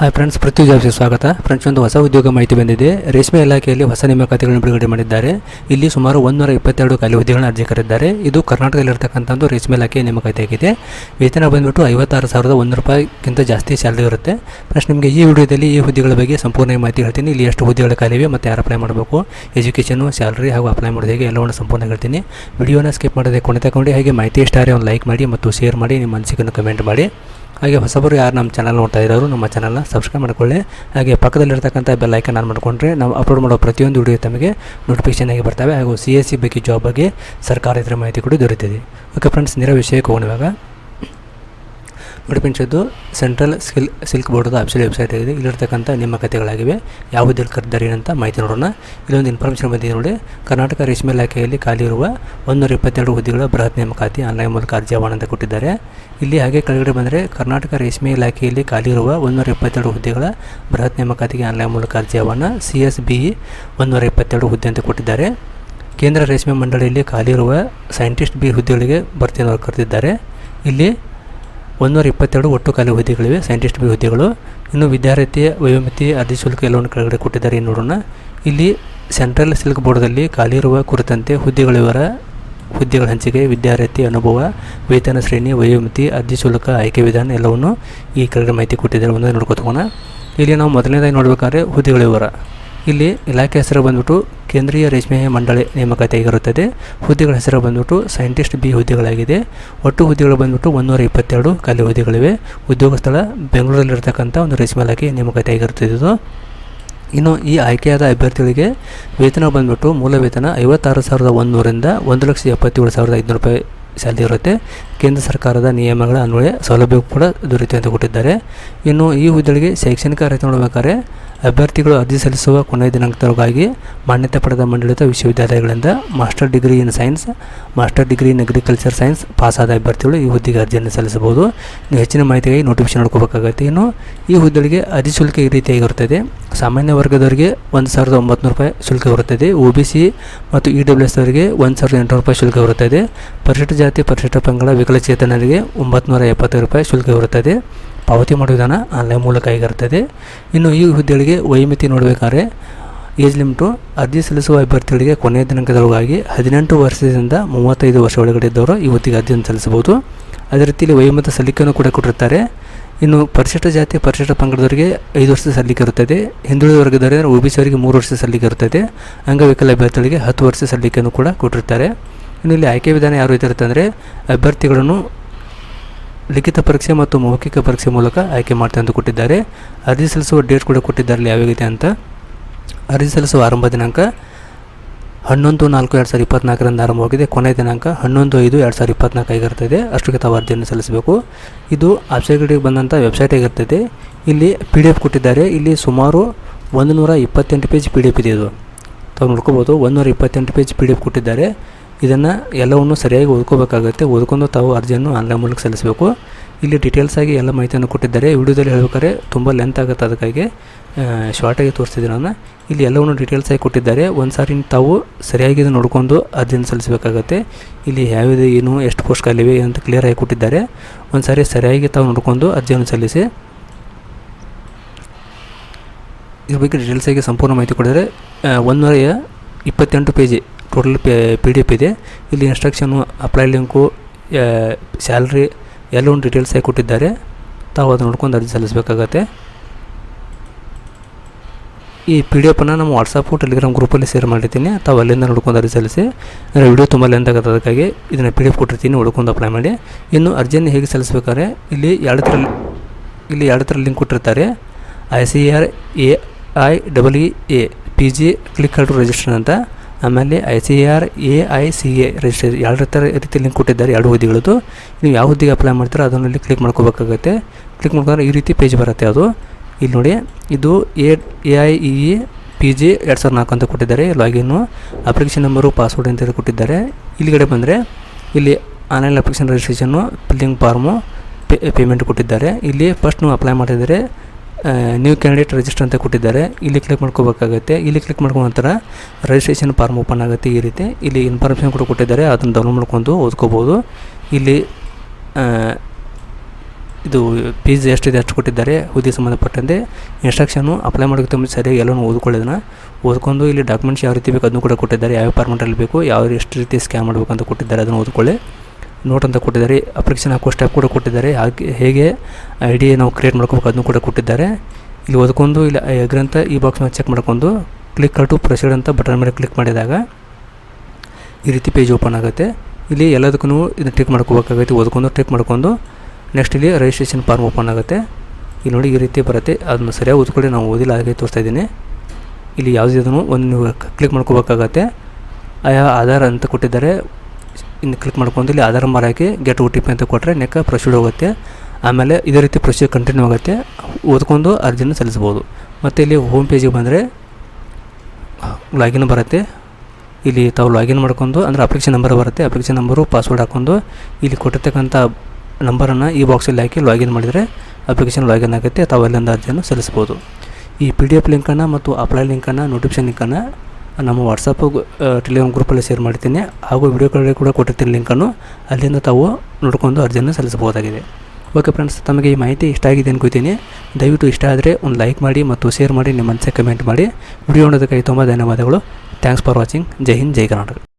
Hi friends ಪೃಥ್ವಿ ಜಾಬ್ಸ್ಗೆ ಸ್ವಾಗತ. Friends ಒಂದು ಹೊಸ ಉದ್ಯೋಗ ಮಾಹಿತಿ ಬಂದಿದೆ. ರೇಷ್ಮೆ ಇಲಾಖೆಯಲ್ಲಿ ಹೊಸ ನೇಮಕಾತಿಗಳನ್ನು ಬಿಡುಗಡೆ ಮಾಡಿದ್ದಾರೆ. ಇಲ್ಲಿ ಸುಮಾರು ಒಂದೂರ ಇಪ್ಪತ್ತೆರಡು ಖಾಲಿ ಹುದ್ದೆಗಳನ್ನು ಅರ್ಜಿ ಕರೆದಿದ್ದಾರೆ ಇದು ಕರ್ನಾಟಕದಲ್ಲಿರ್ತಕ್ಕಂಥ ಒಂದು ರೇಷ್ಮೆ ಇಲಾಖೆ ನೇಮಕಾತಿ ಆಗಿದೆ ವೇತನ ಬಂದ್ಬಿಟ್ಟು ಐವತ್ತಾರು ಸಾವಿರದ ಒಂದು ರೂಪಾಯಿಗಿಂತ ಜಾಸ್ತಿ ಸ್ಯಾಲರಿ ಇರುತ್ತೆ. ಫ್ರೆಂಡ್ಸ್ ನಿಮಗೆ ಈ ವಿಡಿಯೋದಲ್ಲಿ ಈ ಹುದ್ದೆಗಳ ಬಗ್ಗೆ ಸಂಪೂರ್ಣ ಮಾಹಿತಿ ಹೇಳ್ತೀನಿ. ಇಲ್ಲಿ ಎಷ್ಟು ಹುದ್ದೆಗಳ ಖಾಲಿವೆ ಮತ್ತು ಯಾರು ಅಪ್ಲೈ ಮಾಡಬೇಕು, ಎಜುಕೇಷನು, ಸ್ಯಾಲರಿ ಹಾಗೂ ಅಪ್ಲೈ ಮಾಡೋದು ಹೇಗೆ ಎಲ್ಲವನ್ನು ಸಂಪೂರ್ಣ ಹೇಳ್ತೀನಿ. ವಿಡಿಯೋನ ಸ್ಕಿಪ್ ಮಾಡದೆ ಕೊನೆ ತಗೊಂಡು ಹಾಗೆ ಮಾಹಿತಿ ಇಷ್ಟ ಆದರೆ ಒಂದು ಲೈಕ್ ಮಾಡಿ ಮತ್ತು ಶೇರ್ ಮಾಡಿ. ನಿಮ್ಮ ಅನಿಸಿಕೆಯನ್ನು ಕಮೆಂಟ್ ಮಾಡಿ. ಹಾಗೆ ಹೊಸಬರು ಯಾರು ನಮ್ಮ ಚಾನಲ್ ನೋಡ್ತಾ ಇರೋರು, ನಮ್ಮ ಚಾನಲ್ನ ಸಬ್ಸ್ಕ್ರೈಬ್ ಮಾಡ್ಕೊಳ್ಳಿ. ಹಾಗೆ ಪಕ್ಕದಲ್ಲಿರ್ತಕ್ಕಂಥ ಬೆಲ್ ಐಕನ್ ಆನ್ ಮಾಡ್ಕೊಂಡ್ರೆ ನಾವು ಅಪ್ಲೋಡ್ ಮಾಡೋ ಪ್ರತಿಯೊಂದು ವಿಡಿಯೋ ತಮಗೆ ನೋಟಿಫಿಕೇಶನ್ ಆಗಿ ಬರ್ತವೆ. ಹಾಗೂ ಸಿ ಎಸ್ ಸಿ ಬಗ್ಗೆ ಜಾಬ್ ಬಗ್ಗೆ ಸರ್ಕಾರ ಇದರ ಮಾಹಿತಿ ಕೂಡ ದೊರೆತಿದೆ ಓಕೆ ಫ್ರೆಂಡ್ಸ್ ನೇರ ವಿಷಯಕ್ಕೆ ಹೋಗೋಣ ಇವಾಗ. ನೋಡಿ ಫ್ರೆಂಡ್ಸ್ ಸೆಂಟ್ರಲ್ ಸ್ಕಿಲ್ ಸಿಲ್ಕ್ ಬೋರ್ಡ್ದು ಅಫಿಷಿಯಲ್ ವೆಬ್ಸೈಟ್ ಆಗಿದೆ ಇಲ್ಲಿರ್ತಕ್ಕಂಥ ನಿಮ್ಮ ಕಥೆಗಳಾಗಿವೆ. ಯಾವುದೇ ಕರೆದಿದ್ದಾರೆ ಅಂತ ಮಾಹಿತಿ ನೋಡೋಣ. ಇಲ್ಲೊಂದು ಇನ್ಫಾರ್ಮೇಷನ್ ಬಂದಿದೆ ನೋಡಿ. ಕರ್ನಾಟಕ ರೇಷ್ಮೆ ಇಲಾಖೆಯಲ್ಲಿ ಖಾಲಿ ಇರುವ ಒಂದೂರ ಇಪ್ಪತ್ತೆರಡು ಹುದ್ದೆಗಳ ಬೃಹತ್ ನೇಮಕಾತಿ ಆನ್ಲೈನ್ ಮೂಲಕ ಅರ್ಜಿ ಆಹ್ವಾನ ಅಂತ ಕೊಟ್ಟಿದ್ದಾರೆ. ಇಲ್ಲಿ ಹಾಗೆ ಕೆಳಗಡೆ ಬಂದರೆ ಕರ್ನಾಟಕ ರೇಷ್ಮೆ ಇಲಾಖೆಯಲ್ಲಿ ಖಾಲಿ ಇರುವ ಒಂದೂರ ಇಪ್ಪತ್ತೆರಡು ಹುದ್ದೆಗಳ ಬೃಹತ್ ನೇಮಕಾತಿಗೆ ಆನ್ಲೈನ್ ಮೂಲಕ ಅರ್ಜಿ ಆಹ್ವಾನ ಸಿ ಎಸ್ ಬಿ ಒಂದೂರ ಇಪ್ಪತ್ತೆರಡು ಹುದ್ದೆ ಅಂತ ಕೊಟ್ಟಿದ್ದಾರೆ. ಕೇಂದ್ರ ರೇಷ್ಮೆ ಮಂಡಳಿಯಲ್ಲಿ ಖಾಲಿ ಇರುವ ಸೈಂಟಿಸ್ಟ್ ಬಿ ಹುದ್ದೆಗಳಿಗೆ ಭರ್ತಿಯನ್ನು ಕರೆದಿದ್ದಾರೆ. ಇಲ್ಲಿ ಒಂದೂರ ಇಪ್ಪತ್ತೆರಡು ಒಟ್ಟು ಖಾಲಿ ಹುದ್ದೆಗಳಿವೆ. ಸೈಂಟಿಸ್ಟ್ ಬಿ ಹುದ್ದೆಗಳು. ಇನ್ನು ವಿದ್ಯಾರ್ಥಿ ವಯೋಮಿತಿ, ಅರ್ಜಿ ಶುಲ್ಕ ಎಲ್ಲವನ್ನು ಕೆಳಗಡೆ ಕೊಟ್ಟಿದ್ದಾರೆ. ನೋಡೋಣ. ಇಲ್ಲಿ ಸೆಂಟ್ರಲ್ ಸಿಲ್ಕ್ ಬೋರ್ಡ್ದಲ್ಲಿ ಖಾಲಿ ಇರುವ ಕುರಿತಂತೆ ಹುದ್ದೆಗಳಿವರ ಹುದ್ದೆಗಳ ಹಂಚಿಕೆ, ವಿದ್ಯಾರ್ಥಿ ಅನುಭವ, ವೇತನ ಶ್ರೇಣಿ, ವಯೋಮಿತಿ ಶುಲ್ಕ, ಆಯ್ಕೆ ವಿಧಾನ ಎಲ್ಲವನ್ನು ಈ ಕೆಳಗಡೆ ಮಾಹಿತಿ ಕೊಟ್ಟಿದ್ದಾರೆ. ಒಂದು ನೋಡ್ಕೋತೋಣ ಇಲ್ಲಿ ನಾವು ಮೊದಲನೇದಾಗಿ ನೋಡಬೇಕಾದ್ರೆ ಹುದ್ದೆಗಳ ವಿವರ ಇಲ್ಲಿ ಇಲಾಖೆ ಹೆಸರು ಬಂದ್ಬಿಟ್ಟು ಕೇಂದ್ರೀಯ ರೇಷ್ಮೆ ಮಂಡಳಿ ನೇಮಕಾತಿ ಆಗಿರುತ್ತದೆ. ಹುದ್ದೆಗಳ ಹೆಸರು ಬಂದ್ಬಿಟ್ಟು ಸೈಂಟಿಸ್ಟ್ ಬಿ ಹುದ್ದೆಗಳಾಗಿದೆ. ಒಟ್ಟು ಹುದ್ದೆಗಳು ಬಂದ್ಬಿಟ್ಟು ಒಂದೂರ ಇಪ್ಪತ್ತೆರಡು ಖಾಲಿ ಹುದ್ದೆಗಳಿವೆ. ಉದ್ಯೋಗ ಸ್ಥಳ ಬೆಂಗಳೂರಲ್ಲಿರ್ತಕ್ಕಂಥ ಒಂದು ರೇಷ್ಮೆ ಇಲಾಖೆ ನೇಮಕಾತಿ ಆಗಿರುತ್ತದೆ ಇದು ಇನ್ನು ಈ ಆಯ್ಕೆಯಾದ ಅಭ್ಯರ್ಥಿಗಳಿಗೆ ವೇತನ ಬಂದ್ಬಿಟ್ಟು ಮೂಲ ವೇತನ ಐವತ್ತಾರು ಸಾವಿರದ ಒಂದುನೂರಿಂದ ಒಂದು ಲಕ್ಷ ಎಪ್ಪತ್ತೇಳು ಸಾವಿರದ ಐದುನೂರು ರೂಪಾಯಿ ಸ್ಯಾಲರಿ ಇರುತ್ತೆ. ಕೇಂದ್ರ ಸರ್ಕಾರದ ನಿಯಮಗಳ ಅನ್ವಯ ಸೌಲಭ್ಯ ಕೂಡ ದೊರೆಯುತ್ತೆ ಅಂತ ಕೊಟ್ಟಿದ್ದಾರೆ. ಇನ್ನು ಈ ಹುದ್ದೆಗಳಿಗೆ ಶೈಕ್ಷಣಿಕ ಅರ್ಹತೆ ನೋಡಬೇಕಾದ್ರೆ ಅಭ್ಯರ್ಥಿಗಳು ಅರ್ಜಿ ಸಲ್ಲಿಸುವ ಕೊನೆಯ ದಿನಾಂಕದೊಳಗಾಗಿ ಮಾನ್ಯತೆ ಪಡೆದ ಮಂಡಳಿತ ವಿಶ್ವವಿದ್ಯಾಲಯಗಳಿಂದ master degree in science, master degree in agriculture science ಪಾಸಾದ ಅಭ್ಯರ್ಥಿಗಳು ಈ ಹುದ್ದೆಗೆ ಅರ್ಜಿಯನ್ನು ಸಲ್ಲಿಸಬಹುದು. ನೀವು ಹೆಚ್ಚಿನ ಮಾಹಿತಿಗಾಗಿ ನೋಟಿಫಿಕೇಶನ್ ನೋಡ್ಕೋಬೇಕಾಗುತ್ತೆ. ಇನ್ನು ಈ ಹುದ್ದೆಗಳಿಗೆ ಅರ್ಜಿ ಶುಲ್ಕ ಈ ರೀತಿಯಾಗಿರುತ್ತದೆ ಸಾಮಾನ್ಯ ವರ್ಗದವರಿಗೆ ಒಂದು ಸಾವಿರದ ಒಂಬತ್ತು ರೂಪಾಯಿ ಶುಲ್ಕ ಬರುತ್ತದೆ. ಒ ಬಿ ಸಿ ಮತ್ತು ಇ ಡಬ್ಲ್ಯೂ ಎಸ್ ಅವರಿಗೆ ಒಂದು ಸಾವಿರದ ಎಂಟುನೂರು ರೂಪಾಯಿ ಶುಲ್ಕ ಬರುತ್ತದೆ. ಪರಿಶಿಷ್ಟ ಜಾತಿ ಪರಿಶಿಷ್ಟ ಪಂಗಡ ವಿಕಲಚೇತನರಿಗೆ ಒಂಬತ್ತು ಎಪ್ಪತ್ತೈದು ರೂಪಾಯಿ ಶುಲ್ಕ ಇರುತ್ತದೆ ಪಾವತಿ ಮಾಡೋ ವಿಧಾನ ಆನ್ಲೈನ್ ಮೂಲಕ ಆಗಿರುತ್ತದೆ ಇನ್ನು ಈ ಹುದ್ದೆಗಳಿಗೆ ವಯೋಮಿತಿ ನೋಡಬೇಕಾದ್ರೆ ಏಜ್ ಲಿಮಿಟು, ಅರ್ಜಿ ಸಲ್ಲಿಸುವ ಅಭ್ಯರ್ಥಿಗಳಿಗೆ ಕೊನೆಯ ದಿನಾಂಕದೊಳಗಾಗಿ ಹದಿನೆಂಟು ವರ್ಷದಿಂದ ಮೂವತ್ತೈದು ವರ್ಷ ಒಳಗಡೆ ಇದ್ದವರು ಈ ಹುದ್ದೆಗೆ ಅರ್ಜಿಯನ್ನು ಸಲ್ಲಿಸಬಹುದು. ಅದೇ ರೀತಿಯಲ್ಲಿ ವಯೋಮತ ಸಲ್ಲಿಕೆಯನ್ನು ಕೂಡ ಕೊಟ್ಟಿರ್ತಾರೆ. ಇನ್ನು ಪರಿಶಿಷ್ಟ ಜಾತಿ, ಪರಿಶಿಷ್ಟ ಪಂಗಡದವರಿಗೆ ಐದು ವರ್ಷದ ಸಲ್ಲಿಕೆ ಇರುತ್ತದೆ. ಹಿಂದುಳಿದ ವರ್ಗದವರಿಗೆ ಒ ಬಿ ಸಿ ಅವರಿಗೆ ಮೂರು ವರ್ಷದ ಸಲ್ಲಿಕೆ ಇರುತ್ತದೆ. ಅಂಗವಿಕಲ ಅಭ್ಯರ್ಥಿಗಳಿಗೆ ಹತ್ತು ವರ್ಷ ಸಲ್ಲಿಕೆಯನ್ನು ಕೂಡ ಕೊಟ್ಟಿರ್ತಾರೆ. ಇನ್ನು ಇಲ್ಲಿ ಆಯ್ಕೆ ವಿಧಾನ ಯಾರು ರೀತಿ ಅಂದರೆ ಅಭ್ಯರ್ಥಿಗಳನ್ನು ಲಿಖಿತ ಪರೀಕ್ಷೆ ಮತ್ತು ಮೌಖಿಕ ಪರೀಕ್ಷೆ ಮೂಲಕ ಆಯ್ಕೆ ಮಾಡ್ತಾರೆ ಅಂತ ಕೊಟ್ಟಿದ್ದಾರೆ. ಅರ್ಜಿ ಸಲ್ಲಿಸುವ ಡೇಟ್ ಕೂಡ ಕೊಟ್ಟಿದ್ದಾರೆ ಯಾವಾಗಿದೆ ಅಂತ. ಅರ್ಜಿ ಸಲ್ಲಿಸುವ ಆರಂಭ ದಿನಾಂಕ ಹನ್ನೊಂದು ನಾಲ್ಕು ಎರಡು ಸಾವಿರದ ಇಪ್ಪತ್ನಾಲ್ಕರಿಂದ ಆರಂಭವಾಗಿದೆ. ಕೊನೆಯ ದಿನಾಂಕ ಹನ್ನೊಂದು ಐದು ಎರಡು ಸಾವಿರದ ಇಪ್ಪತ್ನಾಲ್ಕು ಆಗಿರ್ತದೆ. ಅಷ್ಟಕ್ಕೆ ತಾವು ಅರ್ಜಿಯನ್ನು ಸಲ್ಲಿಸಬೇಕು. ಇದು ಆಬ್ಸೆಕ್ಟಿಗೆ ಬಂದಂಥ ವೆಬ್ಸೈಟ್ ಆಗಿರ್ತದೆ. ಇಲ್ಲಿ ಪಿ ಡಿ ಎಫ್ ಕೊಟ್ಟಿದ್ದಾರೆ. ಇಲ್ಲಿ ಸುಮಾರು ಒಂದು ನೂರ ಇಪ್ಪತ್ತೆಂಟು ಪೇಜ್ ಪಿ ಡಿ ಎಫ್ ಇದೆ ಇದು. ತಾವು ನೋಡ್ಕೋಬೋದು ನೂರ ಇಪ್ಪತ್ತೆಂಟು ಪೇಜ್ ಪಿ ಡಿ ಎಫ್ ಕೊಟ್ಟಿದ್ದಾರೆ. ಇದನ್ನು ಎಲ್ಲವನ್ನು ಸರಿಯಾಗಿ ಓದ್ಕೋಬೇಕಾಗುತ್ತೆ. ಓದ್ಕೊಂಡು ತಾವು ಅರ್ಜಿಯನ್ನು ಆನ್ಲೈನ್ ಮೂಲಕ ಸಲ್ಲಿಸಬೇಕು. ಇಲ್ಲಿ ಡೀಟೇಲ್ಸ್ ಆಗಿ ಎಲ್ಲ ಮಾಹಿತಿಯನ್ನು ಕೊಟ್ಟಿದ್ದಾರೆ. ವಿಡಿಯೋದಲ್ಲಿ ಹೇಳ್ಬೇಕಾದ್ರೆ ತುಂಬ ಲೆಂತ್ ಆಗುತ್ತೆ ಅದಕ್ಕಾಗಿ. ಶಾರ್ಟಾಗಿ ತೋರಿಸ್ತಿದ್ದೀನಿ ನಾನು. ಇಲ್ಲಿ ಎಲ್ಲವನ್ನು ಡೀಟೇಲ್ಸ್ ಆಗಿ ಕೊಟ್ಟಿದ್ದಾರೆ. ಒಂದು ಸಾರಿ ತಾವು ಸರಿಯಾಗಿ ಇದನ್ನು ನೋಡಿಕೊಂಡು ಅರ್ಜಿಯನ್ನು ಸಲ್ಲಿಸಬೇಕಾಗತ್ತೆ. ಇಲ್ಲಿ ಯಾವ್ದು ಏನು, ಎಷ್ಟು ಪೋಸ್ಟ್ ಅಂತ ಕ್ಲಿಯರ್ ಆಗಿ ಕೊಟ್ಟಿದ್ದಾರೆ. ಒಂದು ಸಾರಿ ಸರಿಯಾಗಿ ತಾವು ನೋಡಿಕೊಂಡು ಅರ್ಜಿಯನ್ನು ಸಲ್ಲಿಸಿ. ಇದ್ರ ಬಗ್ಗೆ ಡೀಟೇಲ್ಸಾಗಿ ಸಂಪೂರ್ಣ ಮಾಹಿತಿ ಕೊಡಿದರೆ ಒಂದೂರ ಇಪ್ಪತ್ತೆಂಟು ಪೇಜಿ ಟೋಟಲ್ ಪಿ ಡಿ ಎಫ್ ಇದೆ. ಇಲ್ಲಿ ಇನ್ಸ್ಟ್ರಕ್ಷನು ಅಪ್ಲೈ ಲಿಂಕು ಸ್ಯಾಲ್ರಿ ಎಲ್ಲವನ್ನು ಡೀಟೇಲ್ಸ್ ಆಗಿ ಕೊಟ್ಟಿದ್ದಾರೆ. ತಾವು ಅದನ್ನು ನೋಡ್ಕೊಂಡು ಅರ್ಜಿ ಸಲ್ಲಿಸಬೇಕಾಗತ್ತೆ. ಈ ಪಿ ಡಿ ಎಫನ್ನು ನಮ್ಮ ವಾಟ್ಸಪ್ಪು ಟೆಲಿಗ್ರಾಮ್ ಗ್ರೂಪಲ್ಲಿ ಶೇರ್ ಮಾಡಿರ್ತೀನಿ. ತಾವು ಅಲ್ಲಿಂದ ನೋಡ್ಕೊಂಡು ಅರ್ಜಿ ಸಲ್ಲಿಸಿ. ಅಂದರೆ ವಿಡಿಯೋ ತುಂಬ ಲೆಂತ್ ಆಗುತ್ತೆ, ಅದಕ್ಕಾಗಿ ಇದನ್ನು ಪಿ ಡಿ ಎಫ್ ಕೊಟ್ಟಿರ್ತೀನಿ, ನೋಡ್ಕೊಂಡು ಅಪ್ಲೈ ಮಾಡಿ. ಇನ್ನು ಅರ್ಜಿಯನ್ನು ಹೇಗೆ ಸಲ್ಲಿಸಬೇಕಾದ್ರೆ, ಇಲ್ಲಿ ಎರಡು ಥರ, ಇಲ್ಲಿ ಎರಡು ಥರ ಲಿಂಕ್ ಕೊಟ್ಟಿರ್ತಾರೆ. I C R A I double E A P G click to register ಅಂತ. ಆಮೇಲೆ I C R A I C A register ಎರಡು ಥರ ರೀತಿ ಲಿಂಕ್ ಕೊಟ್ಟಿದ್ದಾರೆ, ಎರಡು ಹುದ್ದೆಗಳದ್ದು. ನೀವು ಯಾವ ಹುದ್ದೆಗೆ ಅಪ್ಲೈ ಮಾಡ್ತೀರೋ ಅದನ್ನು ಇಲ್ಲಿ ಕ್ಲಿಕ್ ಮಾಡ್ಕೋಬೇಕಾಗುತ್ತೆ. ಕ್ಲಿಕ್ ಮಾಡ್ಕೊಂಡ್ರೆ ಈ ರೀತಿ ಪೇಜ್ ಬರುತ್ತೆ ಅದು. ಇಲ್ಲಿ ನೋಡಿ, ಇದು A A I E E P G ಎರಡು ಸಾವಿರದ ನಾಲ್ಕು ಅಂತ ಕೊಟ್ಟಿದ್ದಾರೆ. ಲಾಗಿನ್ನು ಅಪ್ಲಿಕೇಶನ್ ನಂಬರು ಪಾಸ್ವರ್ಡ್ ಅಂತ ಹೇಳಿ ಕೊಟ್ಟಿದ್ದಾರೆ. ಇಲ್ಲಿಗಡೆ ಬಂದರೆ, ಇಲ್ಲಿ online application registration filling form payment ಕೊಟ್ಟಿದ್ದಾರೆ. ಇಲ್ಲಿ ಫಸ್ಟ್ ನೀವು ಅಪ್ಲೈ ಮಾಡಿದರೆ ನ್ಯೂ ಕ್ಯಾಂಡಿಡೇಟ್ ರಿಜಿಸ್ಟರ್ ಅಂತ ಕೊಟ್ಟಿದ್ದಾರೆ. ಇಲ್ಲಿ ಕ್ಲಿಕ್ ಮಾಡ್ಕೋಬೇಕಾಗುತ್ತೆ. ಇಲ್ಲಿ ಕ್ಲಿಕ್ ಮಾಡ್ಕೊಂಡ ನಂತರ ರಿಜಿಸ್ಟ್ರೇಷನ್ ಫಾರ್ಮ್ ಓಪನ್ ಆಗುತ್ತೆ ಈ ರೀತಿ. ಇಲ್ಲಿ ಇನ್ಫಾರ್ಮೇಷನ್ ಕೂಡ ಕೊಟ್ಟಿದ್ದಾರೆ. ಅದನ್ನು ಡೌನ್ಲೋಡ್ ಮಾಡ್ಕೊಂಡು ಓದ್ಕೋಬೋದು. ಇಲ್ಲಿ ಇದು ಫೀಸ್ ಎಷ್ಟಿದೆ ಅಷ್ಟು ಕೊಟ್ಟಿದ್ದಾರೆ. ಹುದ್ದೆ ಸಂಬಂಧಪಟ್ಟಂತೆ ಇನ್ಸ್ಟ್ರಕ್ಷನು ಅಪ್ಲೈ ಮಾಡೋಕ್ಕೆ ತುಂಬ ಸರಿಯಾಗಿ ಎಲ್ಲನೂ ಓದ್ಕೊಳ್ಳೋದನ್ನ. ಓದ್ಕೊಂಡು ಇಲ್ಲಿ ಡಾಕ್ಯುಮೆಂಟ್ಸ್ ಯಾವ ರೀತಿ ಬೇಕು ಅದನ್ನು ಕೂಡ ಕೊಟ್ಟಿದ್ದಾರೆ. ಯಾವ ಫಾರ್ಮೆಟಲ್ಲಿ ಬೇಕು, ಯಾವ ಎಷ್ಟು ರೀತಿ ಸ್ಕ್ಯಾನ್ ಮಾಡಬೇಕು ಅಂತ ಕೊಟ್ಟಿದ್ದಾರೆ. ಅದನ್ನು ಓದ್ಕೊಳ್ಳಿ. ನೋಟ್ ಅಂತ ಕೊಟ್ಟಿದ್ದಾರೆ. ಅಪ್ಲಿಕೇಶನ್ ಹಾಕೋ ಸ್ಟೆಪ್ ಕೂಡ ಕೊಟ್ಟಿದ್ದಾರೆ. ಹಾಗೆ ಹೇಗೆ ಐ ಡಿ ನಾವು ಕ್ರಿಯೇಟ್ ಮಾಡ್ಕೋಬೇಕು ಅದನ್ನು ಕೂಡ ಕೊಟ್ಟಿದ್ದಾರೆ. ಇಲ್ಲಿ ಓದ್ಕೊಂಡು ಇಲ್ಲಿ ಅಂತ ಈ ಬಾಕ್ಸ್ ಮೇಲೆ ಚೆಕ್ ಮಾಡ್ಕೊಂಡು ಕ್ಲಿಕ್ ಟು ಪ್ರೊಸೀಡ್ ಅಂತ ಬಟನ್ ಮೇಲೆ ಕ್ಲಿಕ್ ಮಾಡಿದಾಗ ಈ ರೀತಿ ಪೇಜ್ ಓಪನ್ ಆಗುತ್ತೆ. ಇಲ್ಲಿ ಎಲ್ಲದಕ್ಕೂ ಇದನ್ನು ಟಿಕ್ ಮಾಡ್ಕೋಬೇಕಾಗೈತಿ ಓದ್ಕೊಂಡು ಟಿಕ್ ಮಾಡ್ಕೊಂಡು ನೆಕ್ಸ್ಟ್ ಇಲ್ಲಿ ರಿಜಿಸ್ಟ್ರೇಷನ್ ಫಾರ್ಮ್ ಓಪನ್ ಆಗುತ್ತೆ. ಇಲ್ಲಿ ನೋಡಿ ಈ ರೀತಿ ಬರುತ್ತೆ. ಅದನ್ನು ಸರಿಯಾಗಿ ಓದ್ಕೊಳ್ಳಿ. ನಾವು ಓದಿಲ್ಲ, ಹಾಗೆ ತೋರಿಸ್ತಾ ಇದ್ದೀನಿ. ಇಲ್ಲಿ ಯಾವುದಿದನ್ನು ಒಂದು ನೀವು ಕ್ಲಿಕ್ ಮಾಡ್ಕೋಬೇಕಾಗತ್ತೆ. ಆಯಾ ಆಧಾರ್ ಅಂತ ಕೊಟ್ಟಿದ್ದಾರೆ. ಇನ್ನು ಕ್ಲಿಕ್ ಮಾಡ್ಕೊಂಡು ಇಲ್ಲಿ ಆಧಾರ್ ಹಾಕಿ ಗೆಟ್ ಒ ಟಿ ಪಿ ಅಂತ ಕೊಟ್ಟರೆ ನೆಕ್ಕ ಪ್ರೊಸೀಡ್ ಹೋಗುತ್ತೆ. ಆಮೇಲೆ ಇದೇ ರೀತಿ ಪ್ರೊಸೀಜರ್ ಕಂಟಿನ್ಯೂ ಆಗುತ್ತೆ. ಓದ್ಕೊಂಡು ಅರ್ಜಿನ ಸಲ್ಲಿಸ್ಬೋದು ಮತ್ತು ಇಲ್ಲಿ ಹೋಮ್ ಪೇಜಿಗೆ ಬಂದರೆ ಲಾಗಿನ್ ಬರುತ್ತೆ. ಇಲ್ಲಿ ತಾವು ಲಾಗಿನ್ ಮಾಡ್ಕೊಂಡು ಅಂದರೆ ಅಪ್ಲಿಕೇಶನ್ ನಂಬರ್ ಬರುತ್ತೆ. ಅಪ್ಲಿಕೇಶನ್ ನಂಬರು ಪಾಸ್ವರ್ಡ್ ಹಾಕ್ಕೊಂಡು ಇಲ್ಲಿ ಕೊಟ್ಟಿರ್ತಕ್ಕಂಥ ನಂಬರನ್ನು ಈ ಬಾಕ್ಸಲ್ಲಿ ಹಾಕಿ ಲಾಗಿನ್ ಮಾಡಿದರೆ ಅಪ್ಲಿಕೇಶನ್ ಲಾಗಿನ್ ಆಗುತ್ತೆ. ತಾವು ಅಲ್ಲಿಂದ ಅರ್ಜಿಯನ್ನು ಸಲ್ಲಿಸ್ಬೋದು ಈ ಪಿ ಡಿ ಎಫ್ ಲಿಂಕನ್ನು ಮತ್ತು ಅಪ್ಲೈ ಲಿಂಕನ್ನು ನೋಟಿಫಿಕೇಶನ್ ಲಿಂಕನ್ನು ನಮ್ಮ ವಾಟ್ಸಪ್ಪು ಟೆಲಿಗ್ರಾಮ್ ಗ್ರೂಪಲ್ಲಿ ಶೇರ್ ಮಾಡ್ತೀನಿ ಹಾಗೂ ವಿಡಿಯೋಗಳಲ್ಲಿ ಕೂಡ ಕೊಟ್ಟಿರ್ತೀನಿ ಲಿಂಕನ್ನು ಅಲ್ಲಿಂದ ತಾವು ನೋಡ್ಕೊಂಡು ಅರ್ಜಿಯನ್ನು ಸಲ್ಲಿಸಬಹುದಾಗಿದೆ. ಓಕೆ ಫ್ರೆಂಡ್ಸ್ ತಮಗೆ ಈ ಮಾಹಿತಿ ಇಷ್ಟ ಆಗಿದೆ ಅನ್ಕೋತೀನಿ ದಯವಿಟ್ಟು ಇಷ್ಟ ಆದರೆ ಒಂದು ಲೈಕ್ ಮಾಡಿ ಮತ್ತು ಶೇರ್ ಮಾಡಿ, ನಿಮ್ಮ ಮನಸ್ಸೆ ಕಮೆಂಟ್ ಮಾಡಿ. ವಿಡಿಯೋ ನೋಡೋದಕ್ಕಾಗಿ ತುಂಬ ಧನ್ಯವಾದಗಳು. Thanks for watching Jai Hind, Jai Karnataka.